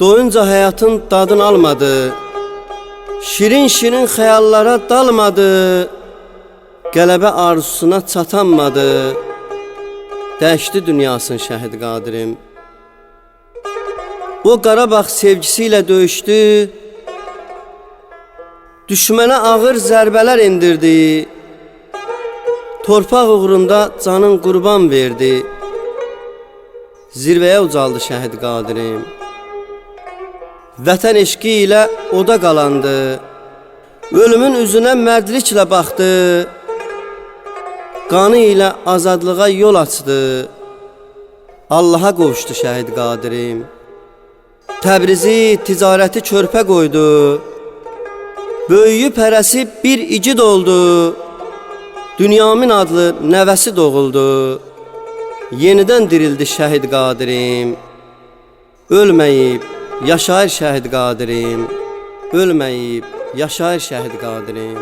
Doyunca hayatın dadını almadı. Şirin şirin xəyallara dalmadı. Qələbə arzusuna çatanmadı. Dəşdi dünyasın şəhid Qadirim. O Qarabağ sevgisi ilə döyüşdü. Düşmənə ağır zərbələr endirdi. Torpaq uğrunda canın qurban verdi. Zirvəyə ucaldı şəhid Qadirim. Vətən eşqi ilə oda qalandı. Ölümün üzünə mərdliklə baxdı. Qanı ilə azadlığa yol açdı. Allaha qovuşdu şəhid Qadirim. Təbrizi, ticarəti körpə qoydu. Böyüyü pərəsi bir igid oldu. Dünyamin adlı nəvəsi doğuldu. Yenidən dirildi şəhid Qadirim. Ölməyib, yaşayır şəhid Qadirim. Ölməyib, yaşayır şəhid Qadirim.